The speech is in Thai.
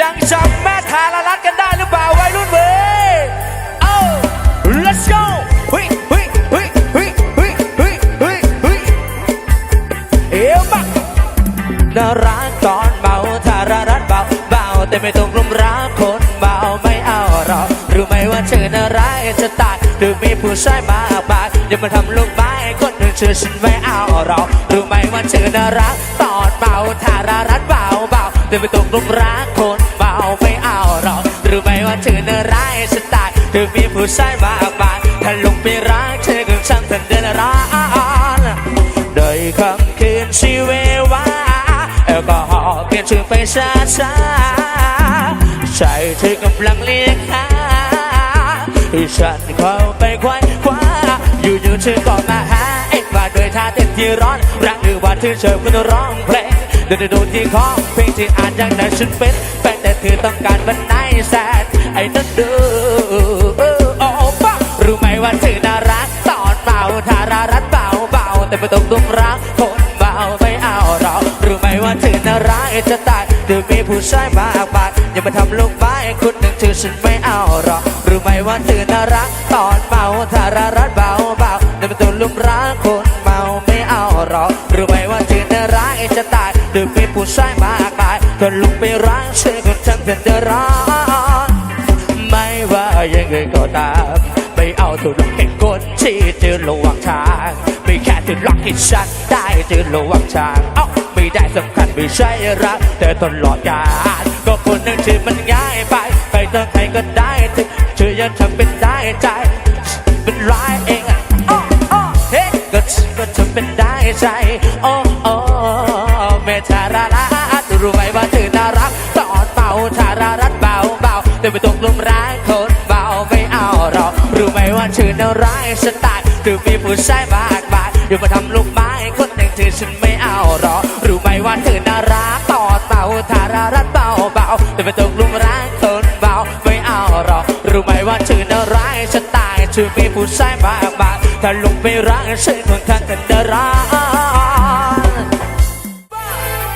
ยังจำแม่ทาละรัดกันได้หรือเปล่าวัยรุ่นเว้ยเอ้า let's go เฮ้ยเฮ้ยเฮ้ยเฮ้ยเฮ้ยเฮ้ยเฮ้ยเฮ้ยเอวบักน่ารักตอนเมาทารารัดเบาเบาแต่ไม่ต้องกลุ่มรักคนเมาไม่เอาหรอกรู้ไหมว่าเธอน่ารักจะตายหรือมีผู้ชายมากมายอย่ามาทำลูกไม้คนหนึ่งเชื่อฉันไม่เอาหรอกรู้ไหมว่าเธอน่ารักตอนเมาทารารัดเบาเบา แต่ไม่ต้องกลุมรักคนเมาไม่เอาหรอกรู้ไหมว่าเธอน่ารักจะตายหรือมีผู้ชายมากมายถ้าลงไปรักเธอก็ช่างเธอเดินร้อนโดยคำคืนชีเววาแอลกอฮอล์เปลี่ยนชื่อไปช้าช้าใจเธอกำลังเรียกหาให้ฉันเข้าไปควายคว้าอยู่ๆเธอก็มาหาเอ็กว่าด้วยท่าเต้นที่ร้อนรักหรือว่าเธอเชิญคุณร้องเพลง เดินดูที่คองเพลงที่อ่านอย่างนั้นฉันเป็นแฟนแต่เธอต้องการมันไหนแสนไอ้นั่นดูโอ้ป้ารู้ไหมว่าเธอน่ารักตอนเมาทารารัดเบาเบาแต่ไม่ต้องดุมรักคนเบาไม่เอาเรารู้ไหมว่าเธอน่ารักจะตายเธอมีผู้ชายมากมายอย่ามาทำลูกไม้คุณหนึ่งเธอฉันไม่เอาหรอกรู้ไหมว่าเธอน่ารักตอนเมาทารารัดเบาเบาแต่ไม่ต้องลุมรักคนเมาไม่เอาหรอกรู้ไหมว่าเธอน่ารักจะตาย เธอมีผู้ชายมากมายก็ลุกไปรักเธอคนทั้งเธอเดือดร้อนไม่ว่ายังไงก็ตามไม่เอาตัวหลอกแค่คนที่เจอระหว่างทางไม่แค่ตัวหลอกให้ฉันได้เจอระหว่างทางเอ้าไม่ได้สำคัญไม่ใช่รักแต่ตลอดกาลก็คนหนึ่งที่มันง่ายไปไปต้องใครก็ได้ถึงเธอยังทำเป็นได้ใจ เป็นร้ายเองอะอ้ออ้อเฮ้ก็ก็ทำเป็นได้ใจโอ้โอ้ เมทาราลารู้ไหมว่าเธอน่ารักตอนเมาทารารัดเบาเบาแต่ไม่ตกหลุมรักคนเบาไม่เอาหรอกรู้ไหมว่าเธอน่ารักสไตล์คือมีผู้ชายมากมายอย่ามาทำลูกไม้คนหนึ่งเธอฉันไม่เอาหรอกรู้ไหมว่าเธอน่ารักตอนเมาทารารัดเบาเบาแต่ไม่ตกหลุมรักคนเบาไม่เอาหรอกรู้ไหมว่าเธอน่ารักสไตล์เธอมีผู้ชายมากมายถ้าลงไปรักฉันคนข้างกันจะรัก